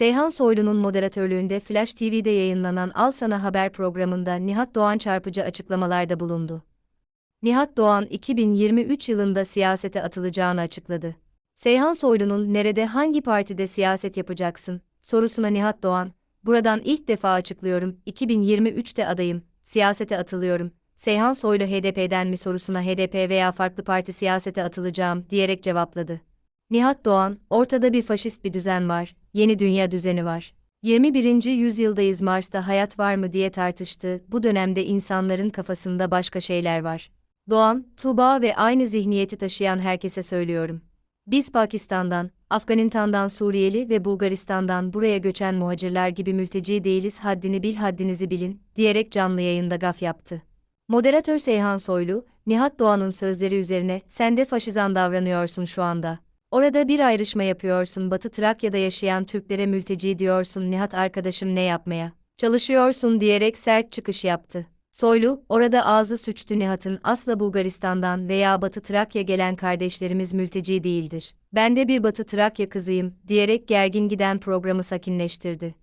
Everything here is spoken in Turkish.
Seyhan Soylu'nun moderatörlüğünde Flash TV'de yayınlanan Al Sana Haber programında Nihat Doğan çarpıcı açıklamalarda bulundu. Nihat Doğan 2023 yılında siyasete atılacağını açıkladı. Seyhan Soylu'nun nerede hangi partide siyaset yapacaksın sorusuna Nihat Doğan, buradan ilk defa açıklıyorum, 2023'te adayım, siyasete atılıyorum. Seyhan Soylu HDP'den mi sorusuna HDP veya farklı parti siyasete atılacağım diyerek cevapladı. Nihat Doğan, ortada bir faşist bir düzen var, yeni dünya düzeni var. 21. yüzyıldayız Mars'ta hayat var mı diye tartıştı, bu dönemde insanların kafasında başka şeyler var. Doğan, Tuğba ve aynı zihniyeti taşıyan herkese söylüyorum. Biz Pakistan'dan, Afganistan'dan Suriyeli ve Bulgaristan'dan buraya göçen muhacirler gibi mülteci değiliz haddini bil haddinizi bilin, diyerek canlı yayında gaf yaptı. Moderatör Seyhan Soylu, Nihat Doğan'ın sözleri üzerine sen de faşizan davranıyorsun şu anda. Orada bir ayrışma yapıyorsun Batı Trakya'da yaşayan Türklere mülteci diyorsun Nihat arkadaşım ne yapmaya çalışıyorsun diyerek sert çıkış yaptı. Soylu, orada ağzı suçtu Nihat'ın asla Bulgaristan'dan veya Batı Trakya gelen kardeşlerimiz mülteci değildir. Ben de bir Batı Trakya kızıyım, diyerek gergin giden programı sakinleştirdi.